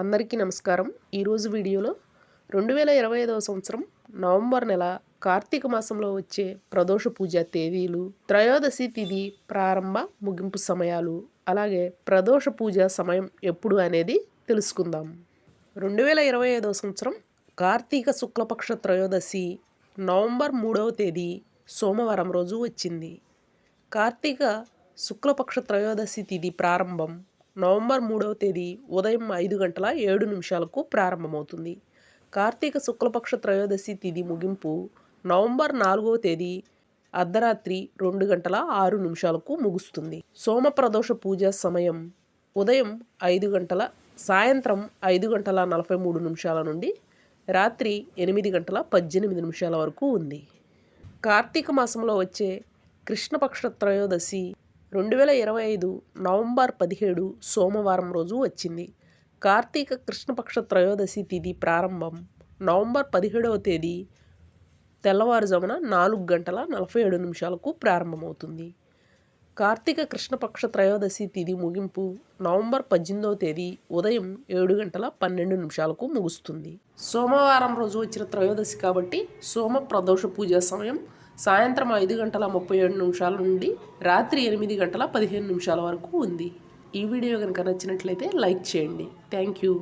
అందరికీ నమస్కారం. ఈరోజు వీడియోలో రెండు వేల ఇరవై ఐదవ సంవత్సరం నవంబర్ నెల కార్తీక మాసంలో వచ్చే ప్రదోష పూజ తేదీలు త్రయోదశి తిథి ప్రారంభ ముగింపు సమయాలు అలాగే ప్రదోష పూజ సమయం ఎప్పుడు అనేది తెలుసుకుందాం. రెండు వేల ఇరవై ఐదవ సంవత్సరం కార్తీక శుక్లపక్ష త్రయోదశి నవంబర్ మూడవ తేదీ సోమవారం రోజు వచ్చింది. కార్తీక శుక్లపక్ష త్రయోదశి తిథి ప్రారంభం నవంబర్ మూడవ తేదీ ఉదయం ఐదు గంటల ఏడు నిమిషాలకు ప్రారంభమవుతుంది. కార్తీక శుక్లపక్ష త్రయోదశి తిథి ముగింపు నవంబర్ నాలుగవ తేదీ అర్ధరాత్రి రెండు గంటల ఆరు నిమిషాలకు ముగుస్తుంది. సోమ ప్రదోష పూజ సమయం ఉదయం ఐదు గంటల సాయంత్రం ఐదు గంటల నలభై మూడు నిమిషాల నుండి రాత్రి ఎనిమిది గంటల పద్దెనిమిది నిమిషాల వరకు ఉంది. కార్తీక మాసంలో వచ్చే కృష్ణపక్ష త్రయోదశి రెండు వేల ఇరవై ఐదు నవంబర్ పదిహేడు సోమవారం రోజు వచ్చింది. కార్తీక కృష్ణపక్ష త్రయోదశి తిథి ప్రారంభం నవంబర్ పదిహేడవ తేదీ తెల్లవారుజామున నాలుగు గంటల నలభై ఏడు నిమిషాలకు ప్రారంభమవుతుంది. కార్తీక కృష్ణపక్ష త్రయోదశి తిథి ముగింపు నవంబర్ పద్దెనిమిదవ తేదీ ఉదయం ఏడు గంటల పన్నెండు నిమిషాలకు ముగుస్తుంది. సోమవారం రోజు వచ్చిన త్రయోదశి కాబట్టి సోమ ప్రదోష పూజ సమయం సాయంత్రం ఐదు గంటల ముప్పై ఏడు నిమిషాల నుండి రాత్రి ఎనిమిది గంటల పదిహేను నిమిషాల వరకు ఉంది. ఈ వీడియో కనుక నచ్చినట్లయితే లైక్ చేయండి. Thank you.